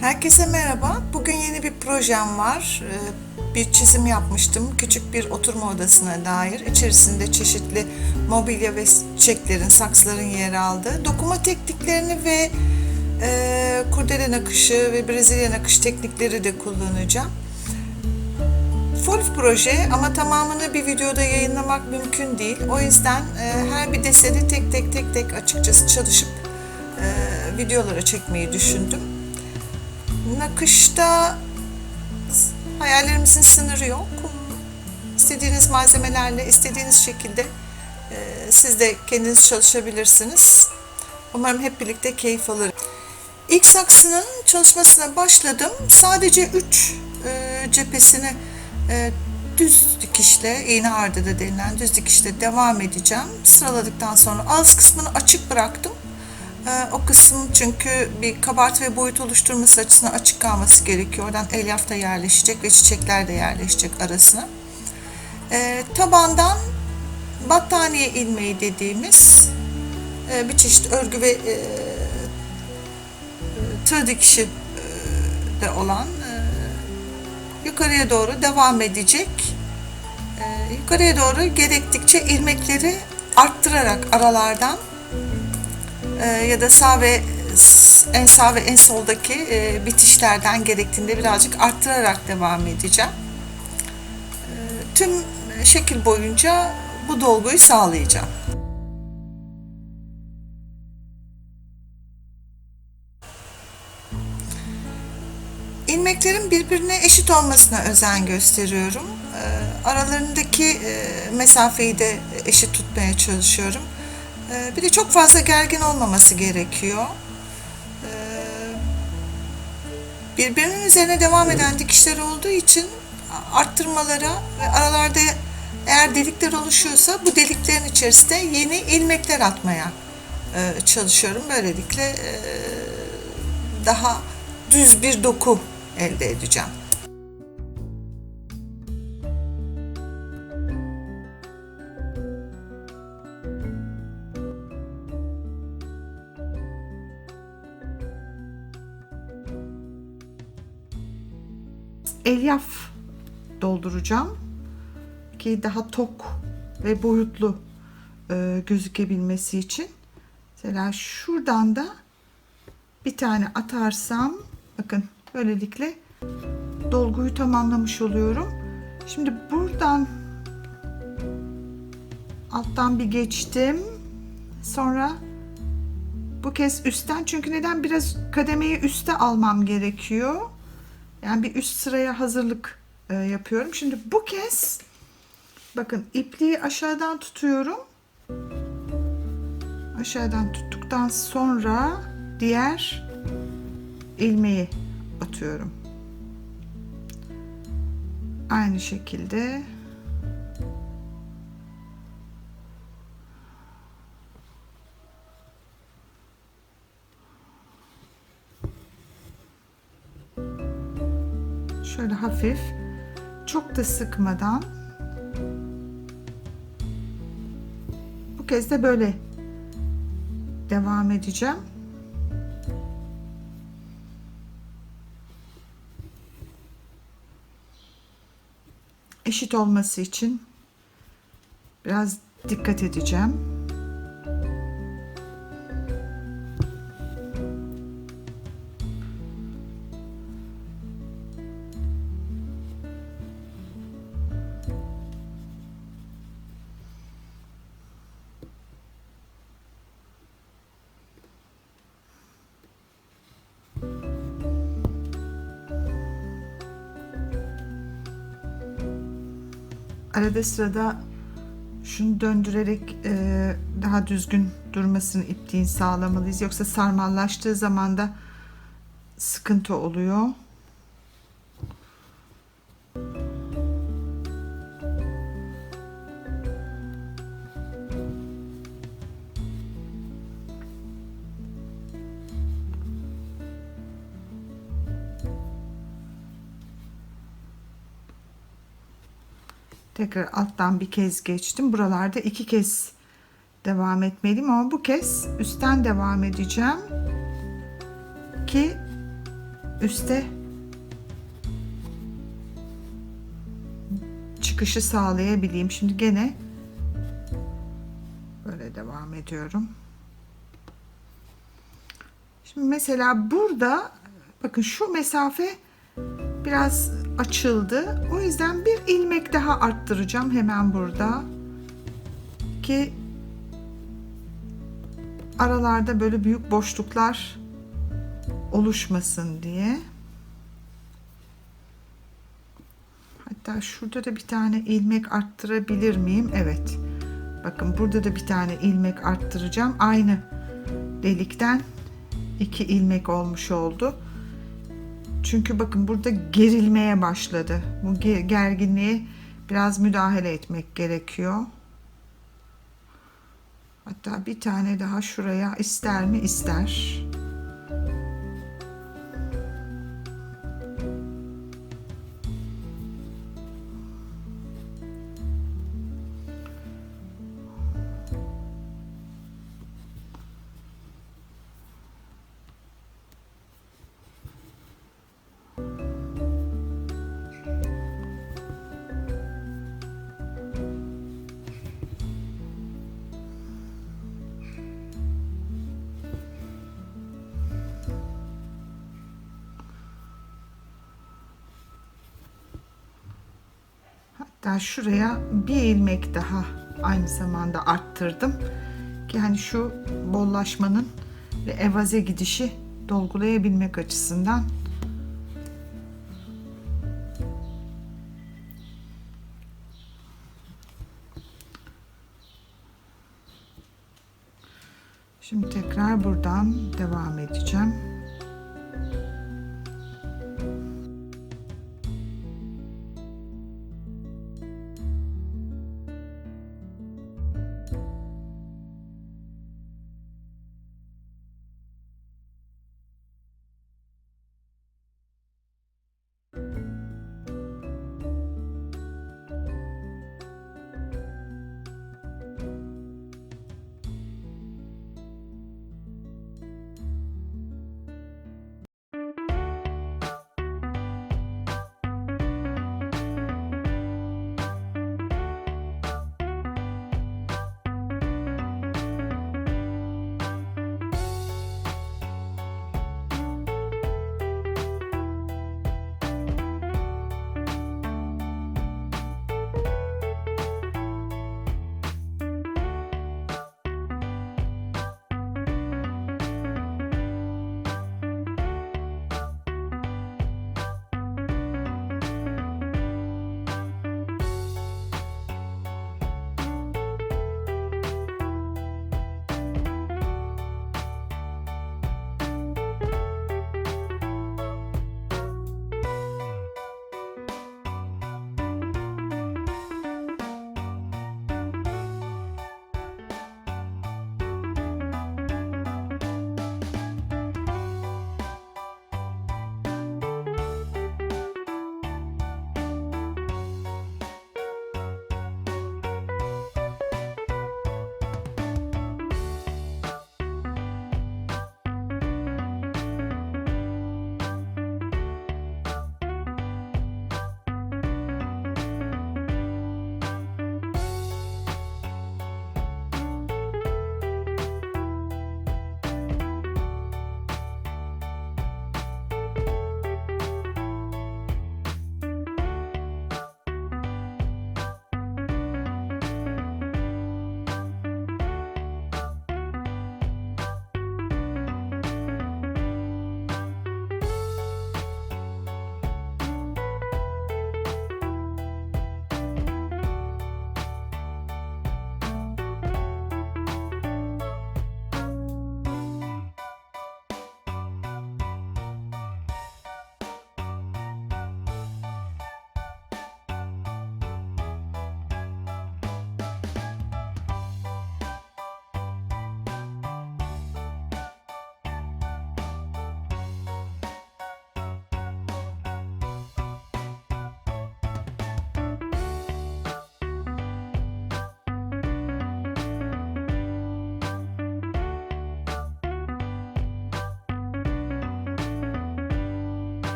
Herkese merhaba. Bugün yeni bir projem var. Ee, Bir çizim yapmıştım. Küçük bir oturma odasına dair. İçerisinde çeşitli mobilya ve çiçeklerin, saksıların yer aldığı. Dokuma tekniklerini ve e, kurdele nakışı ve Brezilya nakış teknikleri de kullanacağım. Full proje ama tamamını bir videoda yayınlamak mümkün değil. O yüzden e, her bir deseni tek tek tek tek açıkçası çalışıp e, videolara çekmeyi düşündüm. Nakışta hayallerimizin sınırı yok. İstediğiniz malzemelerle, istediğiniz şekilde e, siz de kendiniz çalışabilirsiniz. Umarım hep birlikte keyif alır. İlk saksının çalışmasına başladım. Sadece 3 cephesini e, düz dikişle, iğne ardında denilen düz dikişle devam edeceğim. Sıraladıktan sonra ağız kısmını açık bıraktım. Ee, o kısım çünkü bir kabart ve boyut oluşturması açısından açık kalması gerekiyor. Oradan elyaf da yerleşecek ve çiçekler de yerleşecek arasına. Ee, tabandan battaniye ilmeği dediğimiz e, bir çeşit örgü ve e, tığ dikişi e, de olan e, yukarıya doğru devam edecek. E, yukarıya doğru gerektikçe ilmekleri arttırarak aralardan e, ya da sağ ve en sağ ve en soldaki e, bitişlerden gerektiğinde birazcık arttırarak devam edeceğim. E, tüm şekil boyunca bu dolguyu sağlayacağım. İlmeklerin birbirine eşit olmasına özen gösteriyorum. E, aralarındaki e, mesafeyi de eşit tutmaya çalışıyorum. Ee, Bir de çok fazla gergin olmaması gerekiyor. Ee, Birbirinin üzerine devam eden dikişler olduğu için arttırmalara ve aralarda eğer delikler oluşuyorsa bu deliklerin içerisinde yeni ilmekler atmaya e, çalışıyorum. Böylelikle e, daha düz bir doku elde edeceğim. Elyaf dolduracağım ki daha tok ve boyutlu e, gözükebilmesi için. Mesela şuradan da bir tane atarsam bakın böylelikle dolguyu tamamlamış oluyorum. Şimdi buradan alttan bir geçtim. Sonra bu kez üstten çünkü neden biraz kademeyi üste almam gerekiyor. Yani bir üst sıraya hazırlık e, yapıyorum. Şimdi bu kez bakın ipliği aşağıdan tutuyorum. Aşağıdan tuttuktan sonra diğer ilmeği atıyorum. Aynı şekilde şöyle hafif çok da sıkmadan bu kez de böyle devam edeceğim. Eşit olması için biraz dikkat edeceğim. Arada sırada şunu döndürerek e, daha düzgün durmasını ipliğin sağlamalıyız. Yoksa sarmallaştığı zaman da sıkıntı oluyor. Tekrar alttan bir kez geçtim. Buralarda iki kez devam etmeliyim ama bu kez üstten devam edeceğim ki üste çıkışı sağlayabileyim. Şimdi gene böyle devam ediyorum. Şimdi mesela burada bakın şu mesafe biraz açıldı. O yüzden bir ilmek daha arttıracağım hemen burada. Ki aralarda böyle büyük boşluklar oluşmasın diye. Hatta şurada da bir tane ilmek arttırabilir miyim? Evet. Bakın burada da bir tane ilmek arttıracağım. Aynı delikten iki ilmek olmuş oldu. Çünkü bakın burada gerilmeye başladı. Bu ge- gerginliğe biraz müdahale etmek gerekiyor. Hatta bir tane daha şuraya ister mi? İster. Hatta şuraya bir ilmek daha aynı zamanda arttırdım. Ki hani şu bollaşmanın ve evaze gidişi dolgulayabilmek açısından. Şimdi tekrar buradan devam edeceğim.